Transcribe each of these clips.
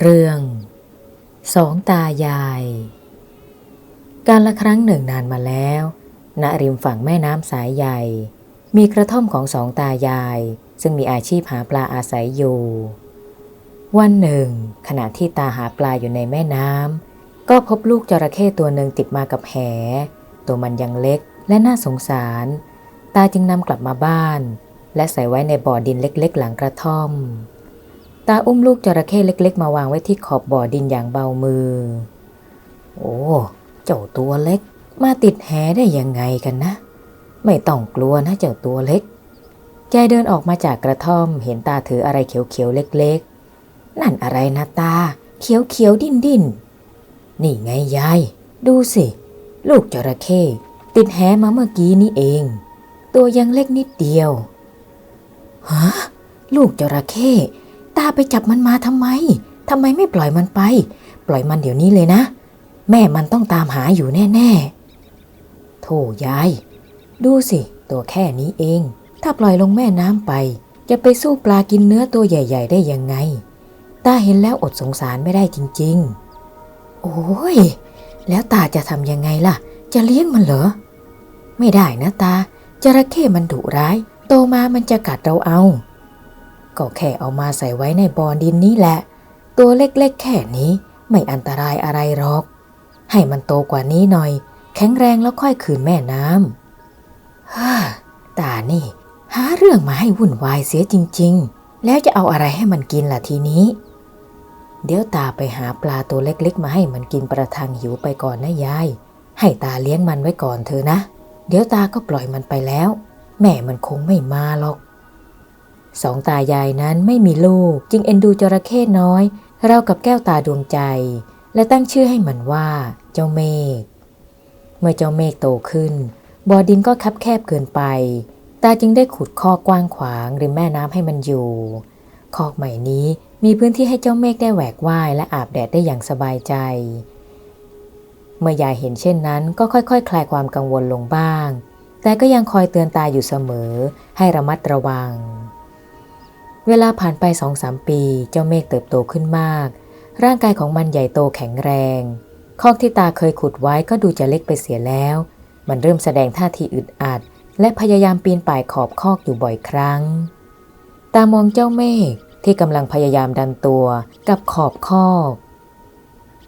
เรื่อง สองตายาย การละครั้งหนึ่งนานมาแล้ว ณริมฝั่งแม่น้ำสายใหญ่ มีกระท่อมของสองตายาย ซึ่งมีอาชีพหาปลาอาศัยอยู่ วันหนึ่ง ขณะที่ตาหาปลาอยู่ในแม่น้ำก็พบลูกจระเข้ตัวหนึ่งติดมากับแห ตัวมันยังเล็กและน่าสงสาร ตาจึงนำกลับมาบ้าน และใส่ไว้ในบ่อดินเล็กๆ หลังกระท่อม ตาอุ้มลูกจระเข้เล็ก ๆ มาวางไว้ที่ขอบบ่อดินอย่างเบามือ โอ้ เจ้าตัวเล็ก มาติดแหได้ยังไงกันนะ ไม่ต้องกลัวนะเจ้าตัวเล็ก ใจเดินออกมาจากกระท่อม เห็นตาถืออะไรเขียวๆเล็ก ๆ นั่นอะไรนะตา เขียวๆดิ้นๆ นี่ไงยาย ดูสิ ลูกจระเข้ติดแหมาเมื่อกี้นี่เอง ตัวยังเล็กนิดเดียว ฮะ ลูกจระเข้ ตาไปจับมันมาทำไมทำไมไม่ปล่อยมันไป ปล่อยมันเดี๋ยวนี้เลยนะ แม่มันต้องตามหาอยู่แน่ๆโธ่ยาย ดูสิ ตัวแค่นี้เอง ถ้าปล่อยลงแม่น้ำไป จะไปสู้ปลากินเนื้อตัวใหญ่ ๆ ได้ยังไง ตาเห็นแล้วอดสงสารไม่ได้จริง ๆ โอ้ย แล้วตาจะทำยังไงล่ะ จะเลี้ยงมันเหรอ ไม่ได้นะตาจระเข้มันดุร้าย โตมามันจะกัดเราเอา ก็แค่เอามาใส่ไว้ในบ่อดินนี้แหละ ตัวเล็กๆแค่นี้ไม่อันตรายอะไรหรอก ให้มันโตกว่านี้หน่อย แข็งแรงแล้วค่อยคืนแม่น้ำฮ่าตานี่ หาเรื่องมาให้วุ่นวายเสียจริง ๆ แล้วจะเอาอะไรให้มันกินล่ะทีนี้ เดี๋ยวตาไปหาปลาตัวเล็กๆ มาให้มันกินประทังหิวไปก่อนนะยาย ให้ตาเลี้ยงมันไว้ก่อนเถอะนะ เดี๋ยวตาก็ปล่อยมันไปแล้ว แม่มันคงไม่มาหรอก สองตายายนั้นไม่มีลูก จึงเอ็นดูจระเข้น้อย เรากับแก้วตาดวงใจ และตั้งชื่อให้มันว่า เจ้าเมฆเมื่อเจ้าเมฆโตขึ้นบ่อดินก็คับแคบเกินไป ตาจึงได้ขุดคอกกว้างขวางริมแม่น้ำให้มันอยู่ คอกใหม่นี้มีพื้นที่ให้เจ้าเมฆได้แหวกว่ายและอาบแดดได้อย่างสบายใจ เมื่อยายเห็นเช่นนั้นก็ค่อยๆคคลายความกังวลลงบ้าง แต่ก็ยังคอยเตือนตาอยู่เสมอให้ระมัดระวัง เวลาผ่านไปสองสามปี เจ้าเมฆเติบโตขึ้นมาก ร่างกายของมันใหญ่โตแข็งแรงคอกที่ตาเคยขุดไว้ก็ดูจะเล็กไปเสียแล้ว มันเริ่มแสดงท่าทีอึดอัด และพยายามปีนป่ายขอบคอกอยู่บ่อยครั้ง ตามองเจ้าเมฆที่กำลังพยายามดันตัวกับขอบคอก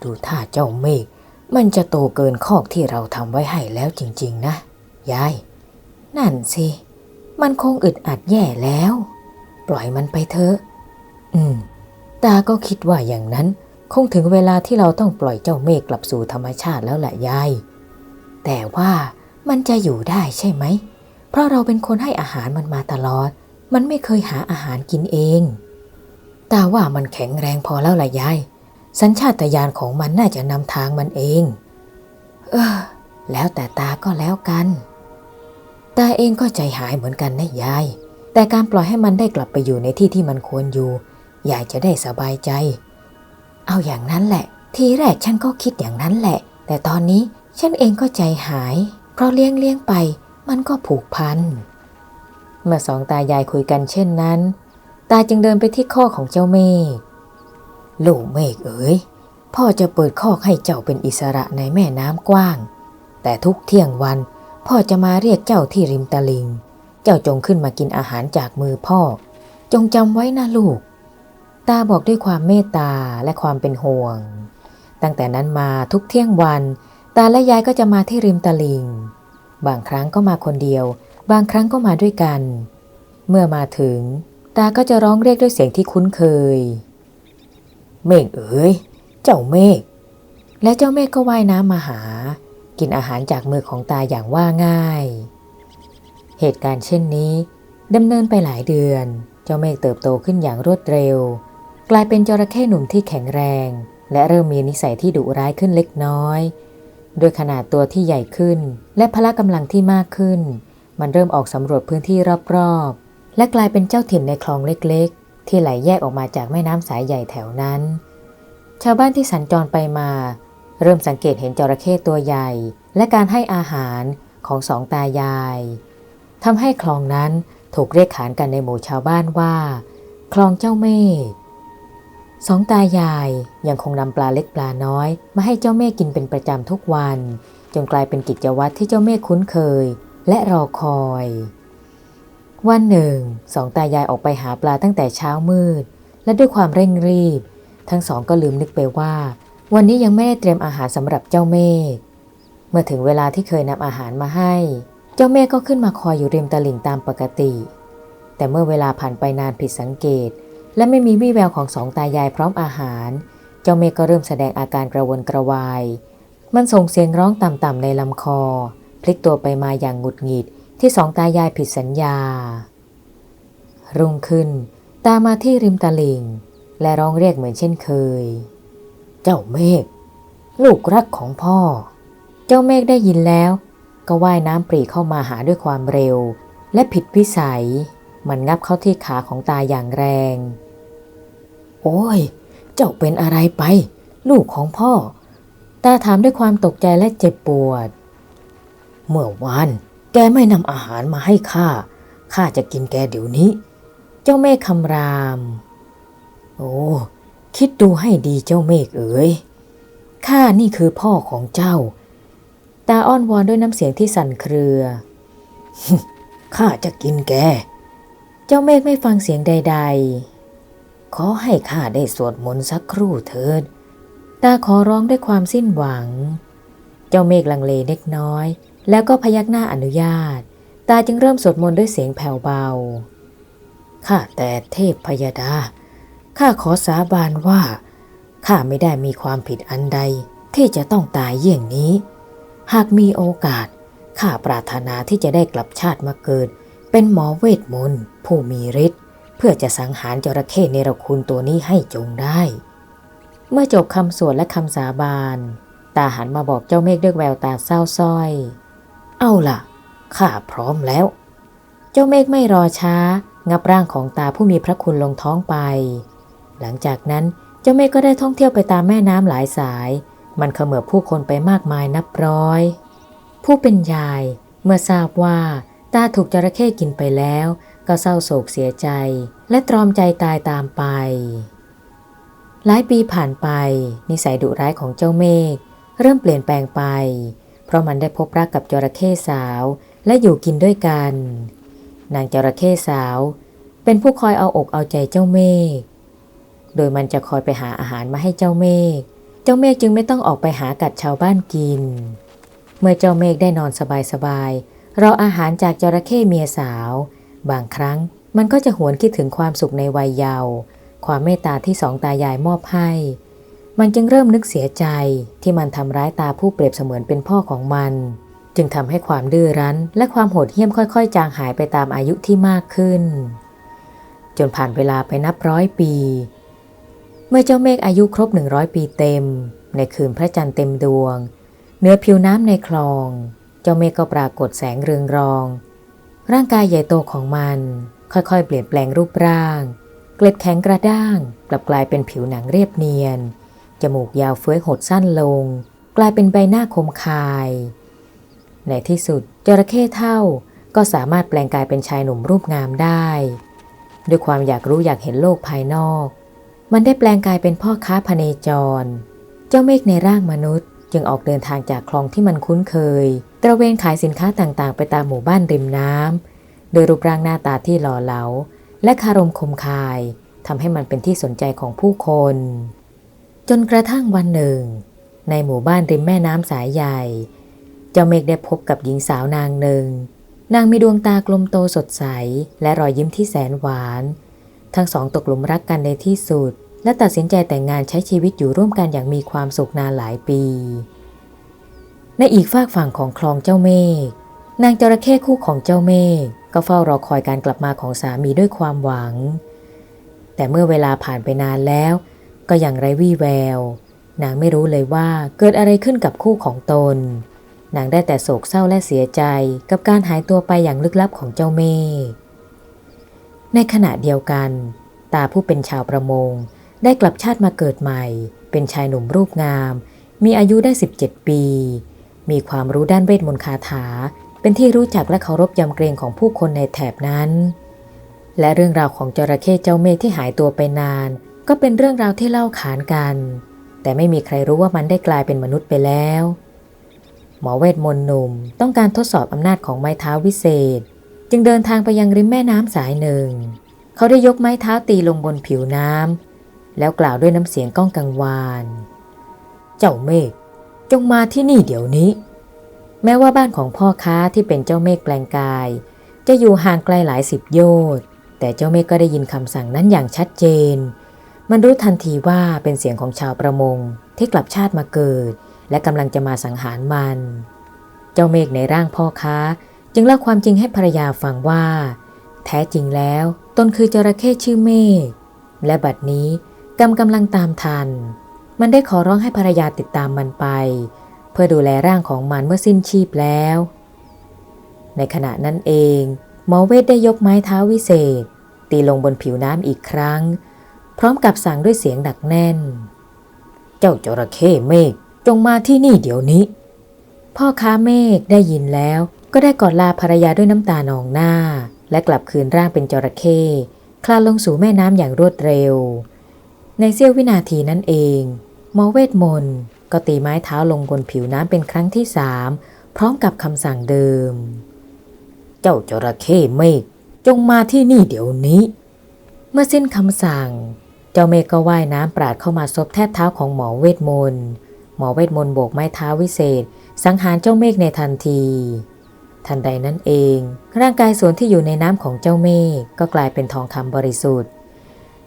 ดูท่าเจ้าเมฆมันจะโตเกินคอกที่เราทำไว้ให้แล้วจริง ๆ นะ ยาย นั่นสิ มันคงอึดอัดแย่แล้ว ปล่อยมันไปเถอะ อืม ตาก็คิดว่าอย่างนั้น คงถึงเวลาที่เราต้องปล่อยเจ้าเมฆกลับสู่ธรรมชาติแล้วแหละยาย แต่ว่ามันจะอยู่ได้ใช่ไหม เพราะเราเป็นคนให้อาหารมันมาตลอด มันไม่เคยหาอาหารกินเอง ตาว่ามันแข็งแรงพอแล้วล่ะยาย สัญชาตญาณของมันน่าจะนำทางมันเอง เออ แล้วแต่ตาก็แล้วกัน ตาเองก็ใจหายเหมือนกันนะยาย แต่การปล่อยให้มันได้กลับไปอยู่ในที่ที่มันควรอยู่ยายจะได้สบายใจ เอาอย่างนั้นแหละ ทีแรกฉันก็คิดอย่างนั้นแหละ แต่ตอนนี้ฉันเองก็ใจหาย เพราะเลี้ยงเลี้ยงไป มันก็ผูกพัน เมื่อสองตายายคุยกันเช่นนั้น ตาจึงเดินไปที่ข้อของเจ้าเมฆลูกเมฆเอ๋ยพ่อจะเปิดคอกให้เจ้าเป็นอิสระในแม่น้ำกว้าง แต่ทุกเที่ยงวันพ่อจะมาเรียกเจ้าที่ริมตลิง เจ้าจงขึ้นมากินอาหารจากมือพ่อ จงจำไว้นะลูก ตาบอกด้วยความเมตตาและความเป็นห่วง ตั้งแต่นั้นมาทุกเที่ยงวัน ตาและยายก็จะมาที่ริมตลิง บางครั้งก็มาคนเดียว บางครั้งก็มาด้วยกัน เมื่อมาถึง ตาก็จะร้องเรียกด้วยเสียงที่คุ้นเคย เมฆเอ๋ย เจ้าเมฆ และเจ้าเมฆก็ว่ายน้ำมาหา กินอาหารจากมือของตาอย่างว่าง่าย เหตุการณ์เช่นนี้ดำเนินไปหลายเดือน เจ้าเมฆเติบโตขึ้นอย่างรวดเร็ว กลายเป็นจระเข้หนุ่มที่แข็งแรง และเริ่มมีนิสัยที่ดุร้ายขึ้นเล็กน้อย โดยขนาดตัวที่ใหญ่ขึ้น และพละกำลังที่มากขึ้น มันเริ่มออกสำรวจพื้นที่รอบๆ และกลายเป็นเจ้าถิ่นในคลองเล็กๆ ที่ไหลแยกออกมาจากแม่น้ำสายใหญ่แถวนั้น ชาวบ้านที่สัญจรไปมา เริ่มสังเกตเห็นจระเข้ตัวใหญ่ และการให้อาหารของสองตายาย ทำให้คลองนั้นถูกเรียกขานกันในหมู่ชาวบ้านว่า คลองเจ้าเมฆสองตายายยังคงนำปลาเล็กปลาน้อย มาให้เจ้าเมฆกินเป็นประจำทุกวัน จนกลายเป็นกิจวัตรที่เจ้าเมฆคุ้นเคย และรอคอย วันหนึ่ง สองตายายออกไปหาปลาตั้งแต่เช้ามืด และด้วยความเร่งรีบ ทั้งสองก็ลืมนึกไปว่า วันนี้ยังไม่ได้เตรียมอาหารสำหรับเจ้าเมฆเมื่อถึงเวลาที่เคยนำอาหารมาให้ เจ้าเมฆก็ขึ้นมาคอยอยู่ริมตลิ่งตามปกติ แต่เมื่อเวลาผ่านไปนานผิดสังเกต และไม่มีวี่แววของสองตายายพร้อมอาหาร เจ้าเมฆก็เริ่มแสดงอาการกระวนกระวาย มันส่งเสียงร้องต่ำๆในลำคอ พลิกตัวไปมาอย่างหงุดหงิดที่สองตายายผิดสัญญา รุ่งขึ้น ตามมาที่ริมตลิ่ง และร้องเรียกเหมือนเช่นเคย เจ้าเมฆลูกรักของพ่อ เจ้าเมฆได้ยินแล้ว ก็ว่ายน้ำปรีเข้ามาหาด้วยความเร็ว และผิดวิสัย มันงับเข้าที่ขาของตาอย่างแรง โอ้ย เจ้าเป็นอะไรไป ลูกของพ่อ ตาถามด้วยความตกใจและเจ็บปวด เมื่อวานแกไม่นำอาหารมาให้ข้า ข้าจะกินแกเดี๋ยวนี้ เจ้าเมฆคำราม โอ้คิดดูให้ดีเจ้าเมฆเอ๋ยข้านี่คือพ่อของเจ้า ตาอ้อนวอนด้วยน้ำเสียงที่สั่นเครือ ข้าจะกินแก เจ้าเมฆไม่ฟังเสียงใด ๆ ขอให้ข้าได้สวดมนต์สักครู่เถิด ตาขอร้องด้วยความสิ้นหวัง เจ้าเมฆลังเลเล็กน้อย แล้วก็พยักหน้าอนุญาต ตาจึงเริ่มสวดมนต์ด้วยเสียงแผ่วเบา ข้าแต่เทพพยดา ข้าขอสาบานว่า ข้าไม่ได้มีความผิดอันใดที่จะต้องตายเยี่ยงนี้ หากมีโอกาส ข้าปรารถนาที่จะได้กลับชาติมาเกิด เป็นหมอเวทมนต์ผู้มีฤทธิ์เพื่อจะสังหารจระเข้เนรคุณตัวนี้ให้จงได้ เมื่อจบคำสวดและคำสาบาน ตาหันมาบอกเจ้าเมฆด้วยแววตาเศร้าส้อย เอาล่ะ ข้าพร้อมแล้ว เจ้าเมฆไม่รอช้า งับร่างของตาผู้มีพระคุณลงท้องไป หลังจากนั้นเจ้าเมฆก็ได้ท่องเที่ยวไปตามแม่น้ำหลายสาย มันเขมือบผู้คนไปมากมายนับร้อย ผู้เป็นยายเมื่อทราบว่าตาถูกจระเข้กินไปแล้ว ก็เศร้าโศกเสียใจ และตรอมใจตายตามไป หลายปีผ่านไป นิสัยดุร้ายของเจ้าเมฆเริ่มเปลี่ยนแปลงไป เพราะมันได้พบรักกับจระเข้สาวและอยู่กินด้วยกัน นางจระเข้สาว เป็นผู้คอยเอาอกเอาใจเจ้าเมฆโดยมันจะคอยไปหาอาหารมาให้เจ้าเมฆ เจ้าเมฆจึงไม่ต้องออกไปหากัดชาวบ้านกิน เมื่อเจ้าเมฆได้นอนสบายๆรออาหารจากจระเข้เมียสาว บางครั้งมันก็จะหวนคิดถึงความสุขในวัยเยาว์ความเมตตาที่สองตายายมอบให้ มันจึงเริ่มนึกเสียใจที่มันทำร้ายตาผู้เปรียบเสมือนเป็นพ่อของมัน จึงทำให้ความดื้อรั้น และความโหดเหี้ยมค่อยๆ จางหายไปตามอายุที่มากขึ้น จนผ่านเวลาไปนับร้อยปี มื่อเจ้าเมฆอายุครบหนึ่งร้อยปีเต็ม ในคืนพระจันทร์เต็มดวง เนื้อผิวน้ำในคลอง เจ้าเมฆก็ปรากฏแสงเรืองรอง ร่างกายใหญ่โตของมัน ค่อยๆ เปลี่ยนแปลงรูปร่าง เกล็ดแข็งกระด้าง กลับกลายเป็นผิวหนังเรียบเนียน จมูกยาวเฟื้อยหดสั้นลง กลายเป็นใบหน้าคมคาย ในที่สุดจระเข้เท่าก็สามารถแปลงกายเป็นชายหนุ่มรูปงามได้ ด้วยความอยากรู้อยากเห็นโลกภายนอก มันได้แปลงกายเป็นพ่อค้าพเนจร เจ้าเมฆในร่างมนุษย์ จึงออกเดินทางจากคลองที่มันคุ้นเคย ตระเวนขายสินค้าต่างๆ ไปตามหมู่บ้านริมน้ำโดยรูปร่างหน้าตาที่หล่อเหลา และคารมคมคายทำให้มันเป็นที่สนใจของผู้คน จนกระทั่งวันหนึ่ง ในหมู่บ้านริมแม่น้ำสายใหญ่ เจ้าเมฆได้พบกับหญิงสาวนางหนึ่ง นางมีดวงตากลมโตสดใส และรอยยิ้มที่แสนหวาน ทั้งสองตกหลุมรักกันในที่สุด และตัดสินใจแต่งงานใช้ชีวิตอยู่ร่วมกันอย่างมีความสุขนานหลายปี ในอีกฝากฝั่งของคลองเจ้าเมฆนางจระเข้คู่ของเจ้าเมฆก็เฝ้ารอคอยการกลับมาของสามีด้วยความหวัง แต่เมื่อเวลาผ่านไปนานแล้ว ก็ยังไร้วี่แวว นางไม่รู้เลยว่าเกิดอะไรขึ้นกับคู่ของตน นางได้แต่โศกเศร้าและเสียใจกับการหายตัวไปอย่างลึกลับของเจ้าเมฆ ในขณะเดียวกัน ตาผู้เป็นชาวประมง ได้กลับชาติมาเกิดใหม่ เป็นชายหนุ่มรูปงาม มีอายุได้ 17 ปี มีความรู้ด้านเวทมนต์คาถา เป็นที่รู้จักและเคารพยำเกรงของผู้คนในแถบนั้น และเรื่องราวของจระเข้เจ้าเมฆที่หายตัวไปนาน ก็เป็นเรื่องราวที่เล่าขานกัน แต่ไม่มีใครรู้ว่ามันได้กลายเป็นมนุษย์ไปแล้ว หมอเวทมนต์หนุ่มต้องการทดสอบอำนาจของไม้เท้าวิเศษ จึงเดินทางไปยังริมแม่น้ำสายหนึ่ง เขาได้ยกไม้เท้าตีลงบนผิวน้ำแล้วกล่าวด้วยน้ำเสียงก้องกังวาน เจ้าเมฆจงมาที่นี่เดี๋ยวนี้ แม้ว่าบ้านของพ่อค้าที่เป็นเจ้าเมฆแปลงกาย จะอยู่ห่างไกลหลายสิบโยชน์แต่เจ้าเมฆก็ได้ยินคำสั่งนั้นอย่างชัดเจน มันรู้ทันทีว่าเป็นเสียงของชาวประมงที่กลับชาติมาเกิด และกำลังจะมาสังหารมัน เจ้าเมฆในร่างพ่อค้า จึงเล่าความจริงให้ภรรยาฟังว่า แท้จริงแล้วตนคือจระเข้ชื่อเมฆและบัดนี้กำกำลังตามทัน มันได้ขอร้องให้ภรรยาติดตามมันไป เพื่อดูแลร่างของมันเมื่อสิ้นชีพแล้ว ในขณะนั้นเองหมอเวทได้ยกไม้เท้าวิเศษ ตีลงบนผิวน้ำอีกครั้ง พร้อมกับสั่งด้วยเสียงดักแน่น เจ้าจระเข้เมฆจงมาที่นี่เดี๋ยวนี้ พ่อค้าเมฆได้ยินแล้ว ก็ได้กอดลาภรรยาด้วยน้ำตานองหน้า และกลับคืนร่างเป็นจระเข้คลานลงสู่แม่น้ำอย่างรวดเร็ว ในเสี้ยววินาทีนั้นเองหมอเวทมนต์ก็ตีไม้เท้าลงบนผิวน้ำเป็นครั้งที่สามพร้อมกับคำสั่งเดิม เจ้าจระเข้เมฆจงมาที่นี่เดี๋ยวนี้ เมื่อสิ้นคำสั่ง เจ้าเมฆก็ว่ายน้ำปราดเข้ามาซบแทบเท้าของหมอเวทมนต์หมอเวทมนต์โบกไม้เท้าวิเศษ สังหารเจ้าเมฆในทันที ทันใดนั้นเอง ร่างกายส่วนที่อยู่ในน้ำของเจ้าเมฆก็กลายเป็นทองคำบริสุทธิ์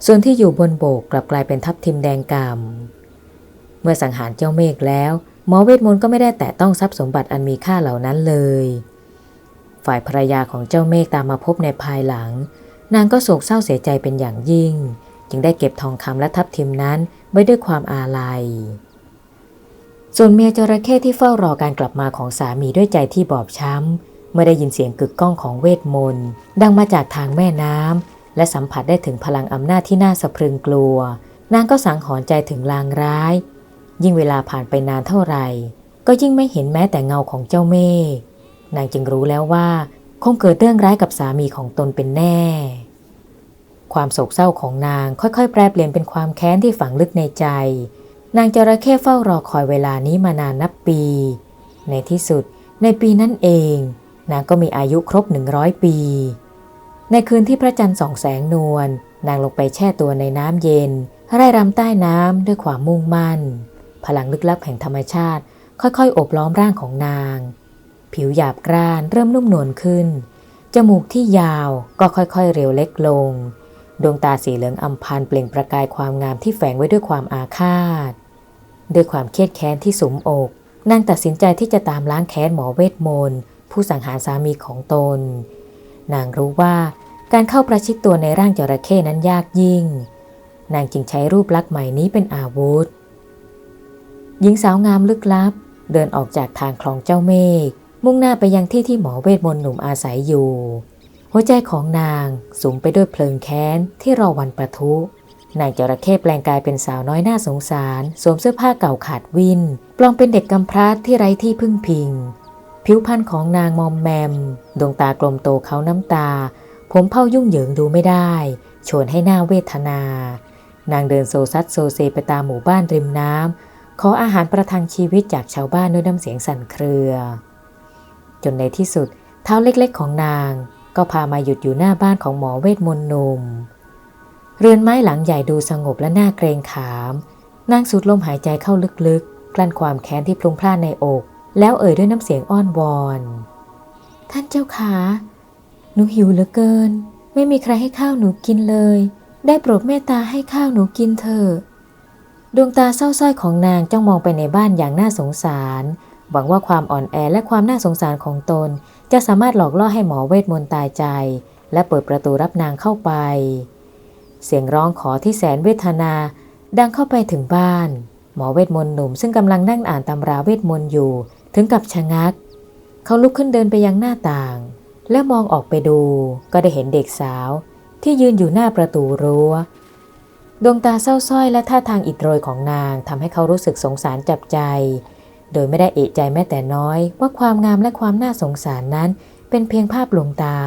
ส่วนที่อยู่บนโบกกลับกลายเป็นทับทิมแดงกำ่ำเมื่อสังหารเจ้าเมฆแล้วหมอเวทมนต์ก็ไม่ได้แตะต้องทรัพย์สมบัติอันมีค่าเหล่านั้นเลย ฝ่ายภรรยาของเจ้าเมฆตามมาพบในภายหลัง นางก็โศกเศร้าเสียใจเป็นอย่างยิ่ง จึงได้เก็บทองคำและทับทิมนั้นไว้ด้วยความอาลัย ส่วนเมียจระเข้ที่เฝ้ารอการกลับมาของสามีด้วยใจที่บอบช้ำ เมื่อได้ยินเสียงกึกก้องของเวทมนต์ดังมาจากทางแม่น้ำและสัมผัสได้ถึงพลังอำนาจที่น่าสะพรึงกลัว นางก็สังหรณ์ใจถึงลางร้าย ยิ่งเวลาผ่านไปนานเท่าไหร่ ก็ยิ่งไม่เห็นแม้แต่เงาของเจ้าเมฆนางจึงรู้แล้วว่าคงเกิดเรื่องร้ายกับสามีของตนเป็นแน่ ความโศกเศร้าของนางค่อยๆ แปรเปลี่ยนเป็นความแค้นที่ฝังลึกในใจ นางจระเข้เฝ้ารอคอยเวลานี้มานานนับปี ในที่สุดในปีนั้นเอง นางก็มีอายุครบหนึ่งร้อยปี ในคืนที่พระจันทร์ส่องแสงนวลนางลงไปแช่ตัวในน้ำเย็นไร่รำใต้น้ำด้วยความมุ่งมั่น พลังลึกลับแห่งธรรมชาติ ค่อยๆ โอบล้อมร่างของนาง ผิวหยาบกร้านเริ่มนุ่มนวลขึ้น จมูกที่ยาวก็ค่อยๆ เรียวเล็กลง ดวงตาสีเหลืองอัมพันเปล่งประกายความงามที่แฝงไว้ด้วยความอาฆาต ด้วยความเครียดแค้นที่สุมอกนางตัดสินใจที่จะตามล้างแค้นหมอเวทมนต์ผู้สังหารสามีของตน นางรู้ว่าการเข้าประชิดตัวในร่างจระเข้นั้นยากยิ่ง นางจึงใช้รูปลักษณ์ใหม่นี้เป็นอาวุธ หญิงสาวงามลึกลับ เดินออกจากทางคลองเจ้าเมฆมุ่งหน้าไปยังที่ที่หมอเวทมนต์หนุ่มอาศัยอยู่ หัวใจของนางสูงไปด้วยเพลิงแค้นที่รอวันประทุ นางจระเข้แปลงกายเป็นสาวน้อยน่าสงสาร สวมเสื้อผ้าเก่าขาดวินปลอมเป็นเด็กกำพร้าที่ไร้ที่พึ่งพิง ผิวพรรณของนางมอมแมม ดวงตากลมโตเขาน้ำตา ผมเผ้ายุ่งเหยิงดูไม่ได้ชวนให้หน้าเวทนา นางเดินโซซัดโซเซไปตามหมู่บ้านริมน้ำขออาหารประทังชีวิตจากชาวบ้านด้วยน้ำเสียงสั่นเครือ จนในที่สุดเท้าเล็กๆของนาง ก็พามาหยุดอยู่หน้าบ้านของหมอเวทมนต์หนุ่ม เรือนไม้หลังใหญ่ดูสงบและน่าเกรงขาม นางสูดลมหายใจเข้าลึกๆ กลั้นความแค้นที่พลุงพล่านในอก แล้วเอ่ยด้วยน้ำเสียงอ้อนวอน ท่านเจ้าขาหนูหิวเหลือเกิน ไม่มีใครให้ข้าวหนูกินเลย ได้โปรดเมตตาให้ข้าวหนูกินเถอะดวงตาเศร้าส้อยของนางจ้องมองไปในบ้านอย่างน่าสงสาร หวังว่าความอ่อนแอและความน่าสงสารของตน จะสามารถหลอกล่อให้หมอเวทมนต์ตายใจ และเปิดประตูรับนางเข้าไป เสียงร้องขอที่แสนเวทนา ดังเข้าไปถึงบ้าน หมอเวทมนต์หนุ่มซึ่งกำลังนั่งอ่านตำราเวทมนต์อยู่ ถึงกับชะงัก เขาลุกขึ้นเดินไปยังหน้าต่าง และมองออกไปดู ก็ได้เห็นเด็กสาว ที่ยืนอยู่หน้าประตูรั้ว ดวงตาเศร้าส้อยและท่าทางอิดโรยของนางทำให้เขารู้สึกสงสารจับใจ โดยไม่ได้เอะใจแม้แต่น้อย ว่าความงามและความน่าสงสารนั้น เป็นเพียงภาพลวงตา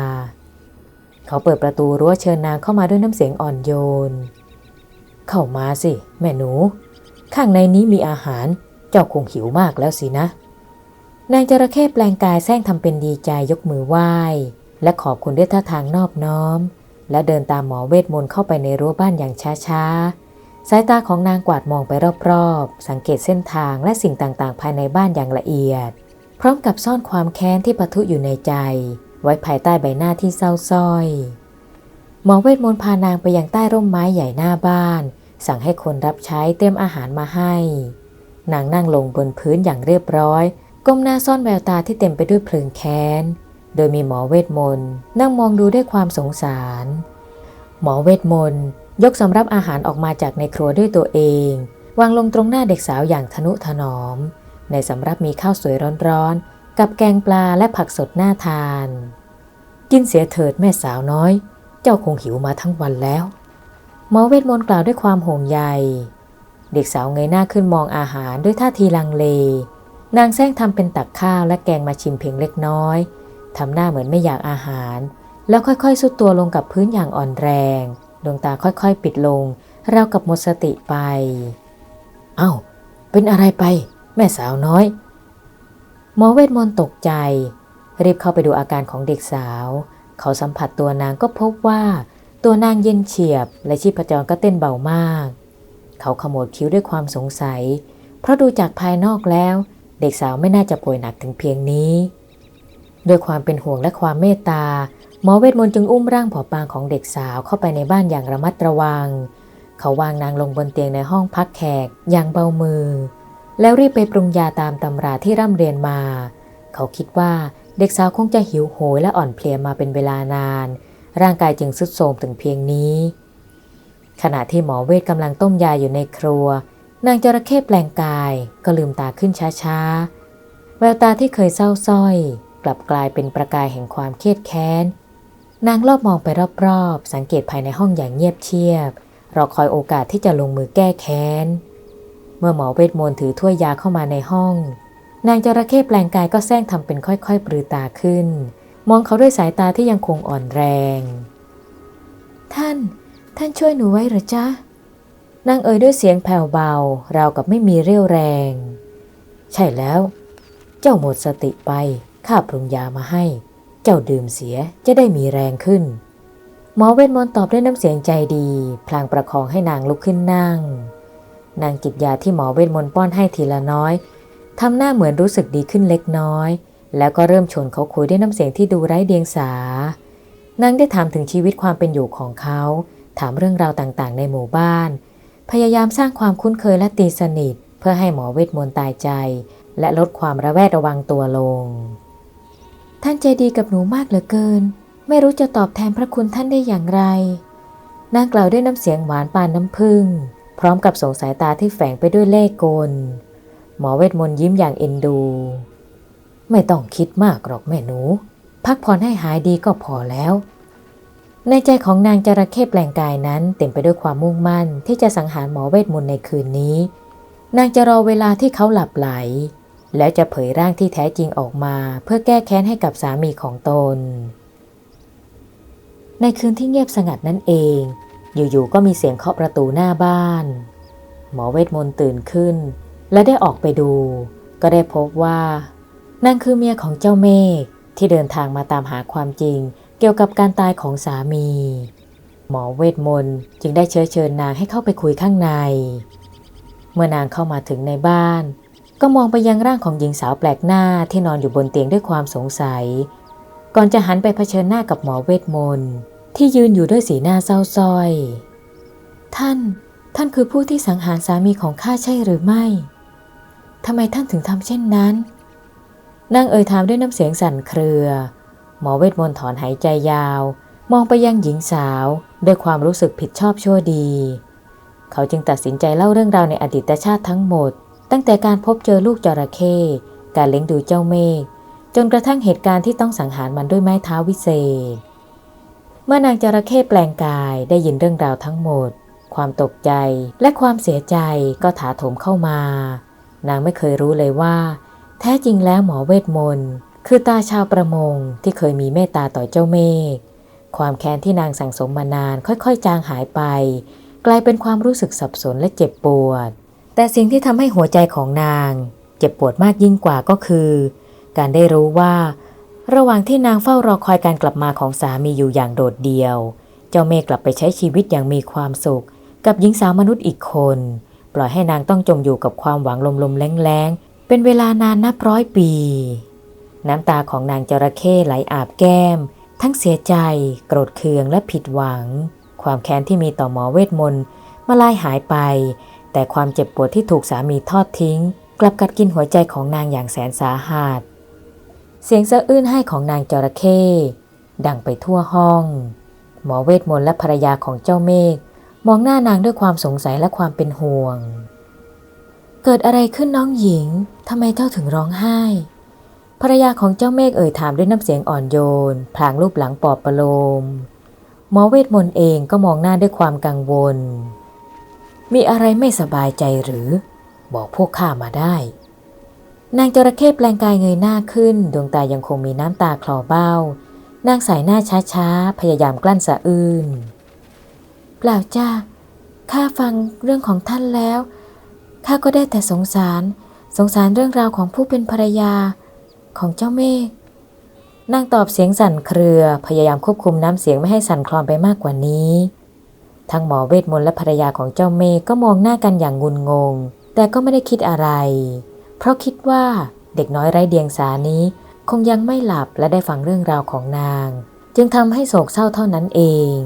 เขาเปิดประตูรั้วเชิญนางเข้ามาด้วยน้ำเสียงอ่อนโยน เข้ามาสิ แม่หนู ข้างในนี้มีอาหาร เจ้าคงหิวมากแล้วสินะ นางจระเข้แปลงกายแซงทำเป็นดีใจยกมือไหว้ และขอบคุณด้วยท่าทางนอบน้อม และเดินตามหมอเวทมนต์เข้าไปในรั้วบ้านอย่างช้าๆ สายตาของนางกวาดมองไปรอบๆ สังเกตเส้นทางและสิ่งต่างๆ ภายในบ้านอย่างละเอียด พร้อมกับซ่อนความแค้นที่ปะทุอยู่ในใจ ไว้ภายใต้ใบหน้าที่เศร้าส้อย หมอเวทมนต์พานางไปยังใต้ร่มไม้ใหญ่หน้าบ้าน สั่งให้คนรับใช้เตรียมอาหารมาให้ นางนั่งลงบนพื้นอย่างเรียบร้อย ก้มหน้าซ่อนแววตาที่เต็มไปด้วยเพลิงแค้น โดยมีหมอเวทมนต์นั่งมองดูด้วยความสงสาร หมอเวทมนต์ยกสำรับอาหารออกมาจากในครัวด้วยตัวเอง วางลงตรงหน้าเด็กสาวอย่างทนุถนอม ในสำรับมีข้าวสวยร้อนๆ กับแกงปลาและผักสดน่าทาน กินเสียเถิดแม่สาวน้อย เจ้าคงหิวมาทั้งวันแล้ว หมอเวทมนต์กล่าวด้วยความห่วงใย เด็กสาวเงยหน้าขึ้นมองอาหารด้วยท่าทีลังเล นางแซงทำเป็นตักข้าวและแกงมาชิมเพียงเล็กน้อยทำหน้าเหมือนไม่อยากอาหาร แล้วค่อยๆ สุดตัวลงกับพื้นอย่างอ่อนแรง ดวงตาค่อยๆ ปิดลงราวกับหมดสติไป เอ้า เป็นอะไรไป แม่สาวน้อย หมอเวทมนต์ตกใจ รีบเข้าไปดูอาการของเด็กสาว เขาสัมผัสตัวนางก็พบว่า ตัวนางเย็นเฉียบ และชีพจรก็เต้นเบามาก เขาขมวดคิ้วด้วยความสงสัย เพราะดูจากภายนอกแล้ว เด็กสาวไม่น่าจะป่วยหนักถึงเพียงนี้ด้วยความเป็นห่วงและความเมตตา หมอเวทมนต์จึงอุ้มร่างผอปางของเด็กสาวเข้าไปในบ้านอย่างระมัดระวัง เขาวางนางลงบนเตียงในห้องพักแขกอย่างเบามือ แล้วรีบไปปรุงยาตามตำราที่ร่ำเรียนมา เขาคิดว่าเด็กสาวคงจะหิวโหยและอ่อนเพลียมาเป็นเวลานาน ร่างกายจึงสุดโทรมถึงเพียงนี้ ขณะที่หมอเวทกำลังต้มยาอยู่ในครัว นางจระเข้แปลงกายก็ลืมตาขึ้นช้าๆ แววตาที่เคยเศร้าส้อย กลับกลายเป็นประกายแห่งความเครียดแค้น นางรอบมองไปรอบๆ สังเกตภายในห้องอย่างเงียบเชียบรอคอยโอกาสที่จะลงมือแก้แค้น เมื่อหมอเวทมนต์ถือถ้วยยาเข้ามาในห้อง นางจระเข้แปลงกายก็แซงทำเป็นค่อยๆปรือตาขึ้น มองเขาด้วยสายตาที่ยังคงอ่อนแรง ท่าน ท่านช่วยหนูไว้หรือจ๊ะนางเอ่ยด้วยเสียงแผ่วเบา ราวกับไม่มีเรี่ยวแรง ใช่แล้ว เจ้าหมดสติไปข้าปรุงยามาให้ เจ้าดื่มเสียจะได้มีแรงขึ้น หมอเวทมนต์ตอบด้วยน้ำเสียงใจดี พลางประคองให้นางลุกขึ้นนั่ง นางจิบยาที่หมอเวทมนต์ป้อนให้ทีละน้อยทำหน้าเหมือนรู้สึกดีขึ้นเล็กน้อย แล้วก็เริ่มชวนเขาคุยด้วยน้ำเสียงที่ดูไร้เดียงสานางได้ถามถึงชีวิตความเป็นอยู่ของเขา ถามเรื่องราวต่างๆ ในหมู่บ้าน พยายามสร้างความคุ้นเคยและตีสนิท เพื่อให้หมอเวทมนต์ตายใจ และลดความระแวดระวังตัวลง ท่านใจดีกับหนูมากเหลือเกิน ไม่รู้จะตอบแทนพระคุณท่านได้อย่างไร นางกล่าวด้วยน้ำเสียงหวานปานน้ำผึ้ง พร้อมกับส่งสายตาที่แฝงไปด้วยเล่ห์กล หมอเวทมนต์ยิ้มอย่างเอ็นดู ไม่ต้องคิดมากหรอกแม่หนู พักผ่อนให้หายดีก็พอแล้ว ในใจของนางจระเข้แปลงกายนั้นเต็มไปด้วยความมุ่งมั่นที่จะสังหารหมอเวทมนต์ในคืนนี้ นางจะรอเวลาที่เขาหลับไหล แล้วจะเผยร่างที่แท้จริงออกมา เพื่อแก้แค้นให้กับสามีของตน ในคืนที่เงียบสงัดนั่นเอง อยู่ๆก็มีเสียงเคาะประตูหน้าบ้าน หมอเวทมนต์ตื่นขึ้น และได้ออกไปดู ก็ได้พบว่า นั่นคือเมียของเจ้าเมฆที่เดินทางมาตามหาความจริง เกี่ยวกับการตายของสามี หมอเวทมนต์จึงได้เชื้อเชิญนางให้เข้าไปคุยข้างใน เมื่อนางเข้ามาถึงในบ้าน ก็มองไปยังร่างของหญิงสาวแปลกหน้าที่นอนอยู่บนเตียงด้วยความสงสัย ก่อนจะหันไปเผชิญหน้ากับหมอเวทมนต์ ที่ยืนอยู่ด้วยสีหน้าเศร้าส้อย ท่าน ท่านคือผู้ที่สังหารสามีของข้าใช่หรือไม่ ทำไมท่านถึงทำเช่นนั้น นางเอ่ยถามด้วยน้ำเสียงสั่นเครือ หมอเวทมนต์ถอนหายใจยาว มองไปยังหญิงสาว ด้วยความรู้สึกผิดชอบชั่วดี เขาจึงตัดสินใจเล่าเรื่องราวในอดีตชาติทั้งหมด ตั้งแต่การพบเจอลูกจระเข้ การเลี้ยงดูเจ้าเมฆ จนกระทั่งเหตุการณ์ที่ต้องสังหารมันด้วยไม้เท้าวิเศษ มื่อนางจระเข้แปลงกายได้ยินเรื่องราวทั้งหมด ความตกใจและความเสียใจก็ถาโถมเข้ามา นางไม่เคยรู้เลยว่า แท้จริงแล้วหมอเวทมนต์คือตาชาวประมงที่เคยมีเมตตาต่อเจ้าเมฆความแค้นที่นางสั่งสมมานานค่อยๆ จางหายไป กลายเป็นความรู้สึกสับสนและเจ็บปวด แต่สิ่งที่ทำให้หัวใจของนาง เจ็บปวดมากยิ่งกว่าก็คือ การได้รู้ว่า ระหว่างที่นางเฝ้ารอคอยการกลับมาของสามีอยู่อย่างโดดเดี่ยว เจ้าเมฆกลับไปใช้ชีวิตอย่างมีความสุข กับหญิงสาวมนุษย์อีกคน ปล่อยให้นางต้องจมอยู่กับความหวังลมๆแรงๆ เป็นเวลานานนับร้อยปี น้ำตาของนางจระเข้ไหลอาบแก้ม ทั้งเสียใจ โกรธเคืองและผิดหวัง ความแค้นที่มีต่อหมอเวทมนต์มาลายหายไป แต่ความเจ็บปวดที่ถูกสามีทอดทิ้ง กลับกัดกินหัวใจของนางอย่างแสนสาหัส เสียงสะอื้นให้ของนางจระเข้ดังไปทั่วห้อง หมอเวทมนต์และภรรยาของเจ้าเมฆมองหน้านางด้วยความสงสัยและความเป็นห่วง เกิดอะไรขึ้นน้องหญิงทำไมเจ้าถึงร้องไห้ ภรรยาของเจ้าเมฆเอ่ยถามด้วยน้ำเสียงอ่อนโยน พลางรูปหลังปอบประโลม หมอเวทมนต์เองก็มองหน้าด้วยความกังวล มีอะไรไม่สบายใจหรือ บอกพวกข้ามาได้ นางจระเข้แปลงกายเงยหน้าขึ้น ดวงตายังคงมีน้ำตาคลอเบ้า นางสายหน้าช้าๆ พยายามกลั้นสะอื้น เปล่าจ้า ข้าฟังเรื่องของท่านแล้ว ข้าก็ได้แต่สงสาร สงสารเรื่องราวของผู้เป็นภรรยาของเจ้าเมฆ นางตอบเสียงสั่นเครือ พยายามควบคุมน้ำเสียงไม่ให้สั่นคลอนไปมากกว่านี้ ทั้งหมอเวทมนต์และภรรยาของเจ้าเมฆก็มองหน้ากันอย่างงุนงง แต่ก็ไม่ได้คิดอะไร เพราะคิดว่าเด็กน้อยไร้เดียงสานี้ คงยังไม่หลับและได้ฟังเรื่องราวของนาง จึงทำให้โศกเศร้าเท่านั้นเอง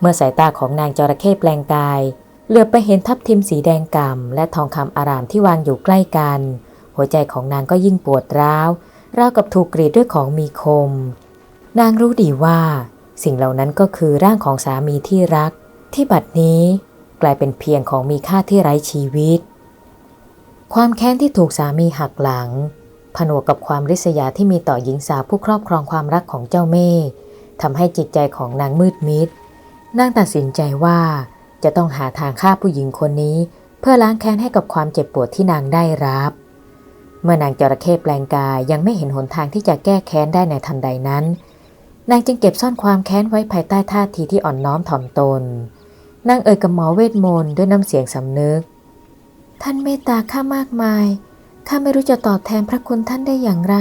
เมื่อสายตาของนางจระเข้แปลงกาย เหลือบไปเห็นทับทิมสีแดงก่ำและทองคำอารามที่วางอยู่ใกล้กัน หัวใจของนางก็ยิ่งปวดร้าวราวกับถูกกรีดด้วยของมีคม นางรู้ดีว่า สิ่งเหล่านั้นก็คือร่างของสามีที่รัก ที่บัดนี้กลายเป็นเพียงของมีค่าที่ไร้ชีวิต ความแค้นที่ถูกสามีหักหลัง ผนวกกับความริษยาที่มีต่อหญิงสาวผู้ครอบครองความรักของเจ้าเมฆทำให้จิตใจของนางมืดมิด นางตัดสินใจว่าจะต้องหาทางฆ่าผู้หญิงคนนี้ เพื่อล้างแค้นให้กับความเจ็บปวดที่นางได้รับ เมื่อนางจระเข้แปลงกายยังไม่เห็นหนทางที่จะแก้แค้นได้ในทันใดนั้น นางจึงเก็บซ่อนความแค้นไว้ภายใต้ท่าทีที่อ่อนน้อมถ่อมตน นางเอ่ยกับหมอเวทมนต์ด้วยน้ำเสียงสำนึก ท่านเมตตาข้ามากมาย ข้าไม่รู้จะตอบแทนพระคุณท่านได้อย่างไร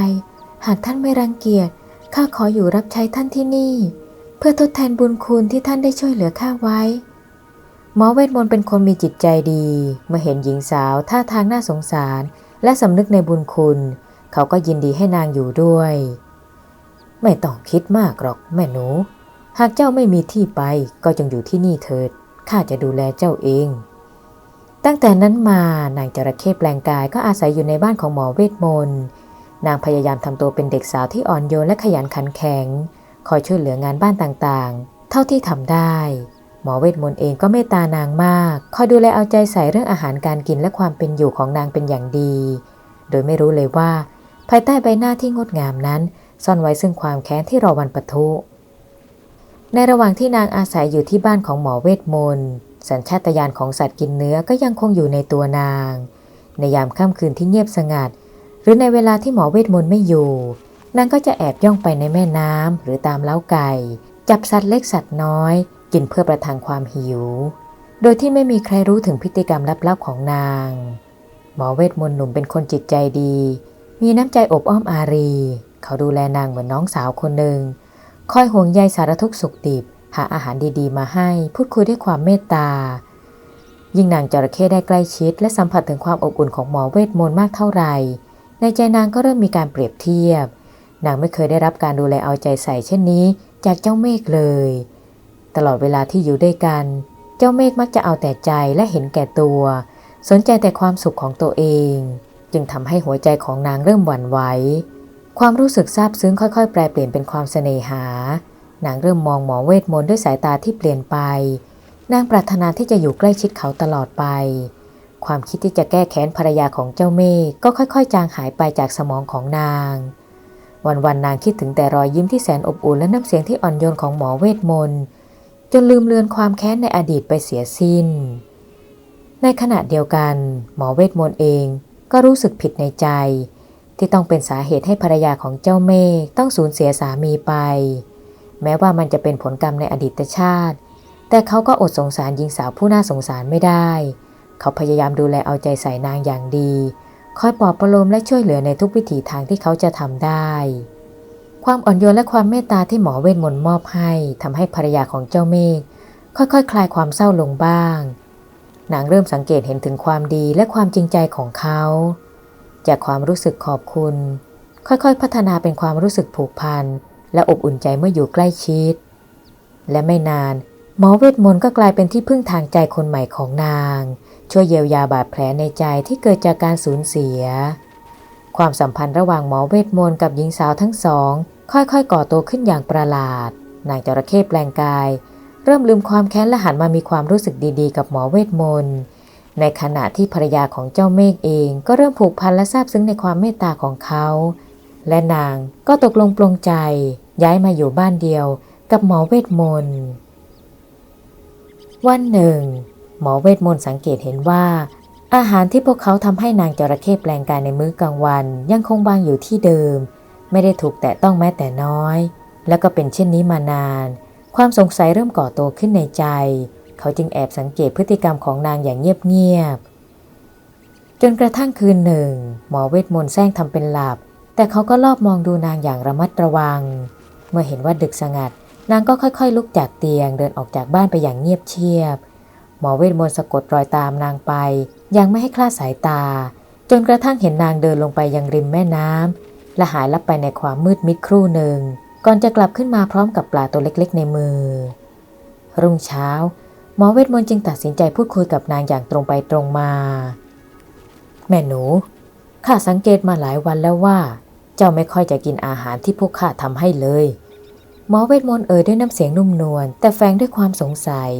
หากท่านไม่รังเกียจ ข้าขออยู่รับใช้ท่านที่นี่ เพื่อทดแทนบุญคุณที่ท่านได้ช่วยเหลือข้าไว้ หมอเวทมนต์เป็นคนมีจิตใจดี เมื่อเห็นหญิงสาวท่าทางน่าสงสาร และสำนึกในบุญคุณ เขาก็ยินดีให้นางอยู่ด้วย ไม่ต้องคิดมากหรอกแม่หนู หากเจ้าไม่มีที่ไปก็จงอยู่ที่นี่เถิด ข้าจะดูแลเจ้าเอง ตั้งแต่นั้นมานางจระเข้แปลงกายก็อาศัยอยู่ในบ้านของหมอเวทมนต์นางพยายามทำตัวเป็นเด็กสาวที่อ่อนโยนและขยันขันแข็ง คอยช่วยเหลืองานบ้านต่างๆ เท่าที่ทำได้ หมอเวทมนต์เองก็เมตตานางมาก คอยดูแลเอาใจใส่เรื่องอาหารการกินและความเป็นอยู่ของนางเป็นอย่างดี โดยไม่รู้เลยว่า ภายใต้ใบหน้าที่งดงามนั้น ซ่อนไว้ซึ่งความแค้นที่รอวันปะทุ ในระหว่างที่นางอาศัยอยู่ที่บ้านของหมอเวทมนต์ สัญชาตญาณของสัตว์กินเนื้อก็ยังคงอยู่ในตัวนาง ในยามค่ำคืนที่เงียบสงัด หรือในเวลาที่หมอเวทมนต์ไม่อยู่ นางก็จะแอบย่องไปในแม่น้ำหรือตามเล้าไก่ จับสัตว์เล็กสัตว์น้อย กินเพื่อประทังความหิว โดยที่ไม่มีใครรู้ถึงพฤติกรรมลับๆของนาง หมอเวทมนต์หนุ่มเป็นคนจิตใจดี มีน้ำใจอบอ้อมอารี เขาดูแลนางเหมือนน้องสาวคนหนึ่งคอยห่วงใยสารทุกข์สุขดิบ หาอาหารดีๆ มาให้พูดคุยด้วยความเมตตา ยิ่งนางจระเข้ได้ใกล้ชิด และสัมผัสถึงความอบอุ่นของหมอเวทมนต์มากเท่าไหร่ ในใจนางก็เริ่มมีการเปรียบเทียบ นางไม่เคยได้รับการดูแลเอาใจใส่เช่นนี้ จากเจ้าเมฆเลย ตลอดเวลาที่อยู่ด้วยกัน เจ้าเมฆมักจะเอาแต่ใจและเห็นแก่ตัว สนใจแต่ความสุขของตัวเอง จึงทำให้หัวใจของนางเริ่มหวั่นไหวความรู้สึกซาบซึ้งค่อยๆ แปลเปลี่ยนเป็นความเสน่หา นางเริ่มมองหมอเวทมนต์ด้วยสายตาที่เปลี่ยนไป นางปรารถนาที่จะอยู่ใกล้ชิดเขาตลอดไป ความคิดที่จะแก้แค้นภรรยาของเจ้าเมฆก็ค่อยๆ จางหายไปจากสมองของนาง วันๆนนางคิดถึงแต่รอยยิ้มที่แสนอบอุ่นและน้ำเสียงที่อ่อนโยนของหมอเวทมนต์จนลืมเลือนความแค้นในอดีตไปเสียสิ้น ในขณะเดียวกัน หมอเวทมนต์เองก็รู้สึกผิดในใจ ที่ต้องเป็นสาเหตุให้ภรรยาของเจ้าเมฆต้องสูญเสียสามีไป แม้ว่ามันจะเป็นผลกรรมในอดีตชาติ แต่เขาก็อดสงสารหญิงสาวผู้น่าสงสารไม่ได้ เขาพยายามดูแลเอาใจใส่นางอย่างดี คอยปลอบประโลมและช่วยเหลือในทุกวิถีทางที่เขาจะทำได้ ความอ่อนโยนและความเมตตาที่หมอเวทมนต์มอบให้ทำให้ภรรยาของเจ้าเมฆค่อยๆคคลายความเศร้าลงบ้าง นางเริ่มสังเกตเห็นถึงความดีและความจริงใจของเขา จากความรู้สึกขอบคุณ ค่อยๆ พัฒนาเป็นความรู้สึกผูกพัน และอบอุ่นใจเมื่ออยู่ใกล้ชิด และไม่นานหมอเวทมนต์ก็กลายเป็นที่พึ่งทางใจคนใหม่ของนาง ช่วยเยียวยาบาดแผลในใจที่เกิดจากการสูญเสีย ความสัมพันธ์ระหว่างหมอเวทมนต์กับหญิงสาวทั้งสอง ค่อยๆ ก่อตัวขึ้นอย่างประหลาด นางจระเข้แปลงกาย เริ่มลืมความแค้นและหันมามีความรู้สึกดีๆ กับหมอเวทมนต์ในขณะที่ภรรยาของเจ้าเมฆเองก็เริ่มผูกพันและซาบซึ้งในความเมตตาของเขา และนางก็ตกลงปลงใจ ย้ายมาอยู่บ้านเดียวกับหมอเวทมนต์วันหนึ่ง หมอเวทมนต์สังเกตเห็นว่า อาหารที่พวกเขาทำให้นางจระเข้แปลงกายในมื้อกลางวันยังคงวางอยู่ที่เดิม ไม่ได้ถูกแตะต้องแม้แต่น้อย แล้วก็เป็นเช่นนี้มานาน ความสงสัยเริ่มก่อตัวขึ้นในใจ เขาจึงแอบสังเกตพฤติกรรมของนางอย่างเงียบๆจนกระทั่งคืนหนึ่ง หมอเวทมนต์แซงทำเป็นหลับ แต่เขาก็ลอบมองดูนางอย่างระมัดระวัง เมื่อเห็นว่าดึกสงัด นางก็ค่อยๆ ลุกจากเตียงเดินออกจากบ้านไปอย่างเงียบเชียบ หมอเวทมนต์สะกดรอยตามนางไป ยังไม่ให้คลาดสายตา จนกระทั่งเห็นนางเดินลงไปยังริมแม่น้ำและหายลับไปในความมืดมิดครู่หนึ่ง ก่อนจะกลับขึ้นมาพร้อมกับปลาตัวเล็กๆ ในมือ รุ่งเช้า หมอเวทมนต์จึงตัดสินใจพูดคุยกับนางอย่างตรงไปตรงมา แม่หนูข้าสังเกตมาหลายวันแล้วว่า เจ้าไม่ค่อยจะกินอาหารที่พวกข้าทำให้เลย หมอเวทมนต์เอ่ยด้วยน้ำเสียงนุ่มนวลแต่แฝงด้วยความสงสัย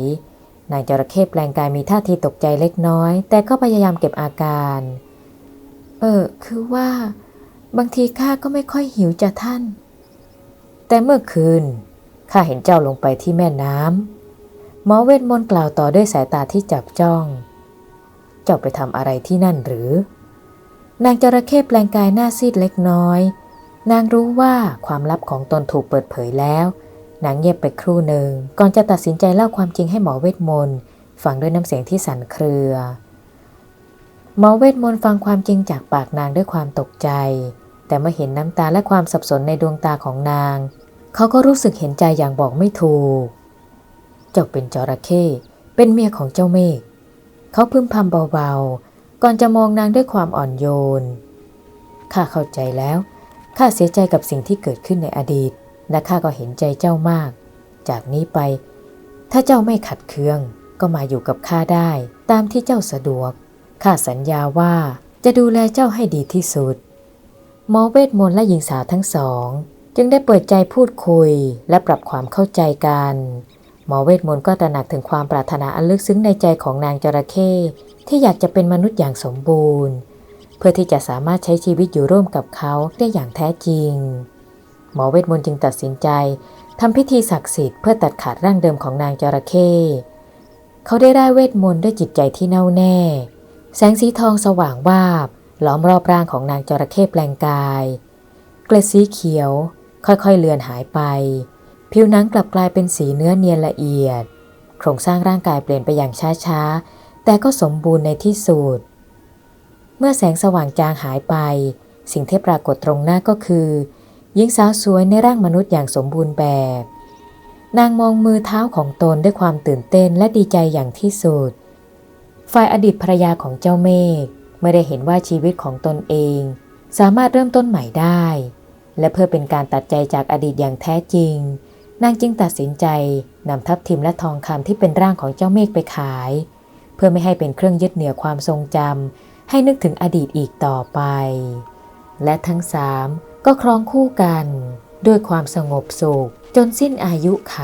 นางจระเข้แปลงกายมีท่าทีตกใจเล็กน้อย แต่ก็พยายามเก็บอาการ เออ คือว่า บางทีข้าก็ไม่ค่อยหิวจ้ะท่าน แต่เมื่อคืนข้าเห็นเจ้าลงไปที่แม่น้ำหมอเวทมนต์กล่าวต่อด้วยสายตาที่จับจ้อง เจ้าไปทำอะไรที่นั่นหรือ นางจระเข้แปลงกายหน้าซีดเล็กน้อย นางรู้ว่าความลับของตนถูกเปิดเผยแล้ว นางเงียบไปครู่หนึ่ง ก่อนจะตัดสินใจเล่าความจริงให้หมอเวทมนต์ฟังด้วยน้ำเสียงที่สั่นเครือ หมอเวทมนต์ฟังความจริงจากปากนางด้วยความตกใจ แต่เมื่อเห็นน้ำตาและความสับสนในดวงตาของนาง เขาก็รู้สึกเห็นใจอย่างบอกไม่ถูก เจ้าเป็นจระเข้เป็นเมียของเจ้าเมฆเขาพึมพำเบาๆ ก่อนจะมองนางด้วยความอ่อนโยน ข้าเข้าใจแล้ว ข้าเสียใจกับสิ่งที่เกิดขึ้นในอดีต และข้าก็เห็นใจเจ้ามาก จากนี้ไป ถ้าเจ้าไม่ขัดเคือง ก็มาอยู่กับข้าได้ ตามที่เจ้าสะดวก ข้าสัญญาว่าจะดูแลเจ้าให้ดีที่สุด หมอเวทมนต์และหญิงสาวทั้งสอง จึงได้เปิดใจพูดคุยและปรับความเข้าใจกัน หมอเวทมนต์ก็ตระหนักถึงความปรารถนาอันลึกซึ้งในใจของนางจระเข้ที่อยากจะเป็นมนุษย์อย่างสมบูรณ์ เพื่อที่จะสามารถใช้ชีวิตอยู่ร่วมกับเขาได้อย่างแท้จริง หมอเวทมนต์จึงตัดสินใจทำพิธีศักดิ์สิทธิ์เพื่อตัดขาดร่างเดิมของนางจระเข้เขาได้ได้เวทมนต์ด้วยจิตใจที่แน่วแน่ แสงสีทองสว่างวาบล้อมรอบร่างของนางจระเข้แปลงกาย เกล็ดสีเขียว ค่อยๆเลือนหายไป ผิวหนังกลับกลายเป็นสีเนื้อเนียนละเอียด โครงสร้างร่างกายเปลี่ยนไปอย่างช้าๆ แต่ก็สมบูรณ์ในที่สุด เมื่อแสงสว่างจางหายไป สิ่งที่ปรากฏตรงหน้าก็คือหญิงสาวสวยในร่างมนุษย์อย่างสมบูรณ์แบบ นางมองมือเท้าของตนด้วยความตื่นเต้นและดีใจอย่างที่สุด ฝ่ายอดีตภรรยาของเจ้าเมฆไม่ได้เห็นว่าชีวิตของตนเอง สามารถเริ่มต้นใหม่ได้ และเพื่อเป็นการตัดใจจากอดีตอย่างแท้จริง นางจึงตัดสินใจนำทับทิมและทองคำที่เป็นร่างของเจ้าเมฆไปขาย เพื่อไม่ให้เป็นเครื่องยึดเหนี่ยวความทรงจำให้นึกถึงอดีตอีกต่อไป และทั้งสามก็ครองคู่กัน ด้วยความสงบสุขจนสิ้นอายุไข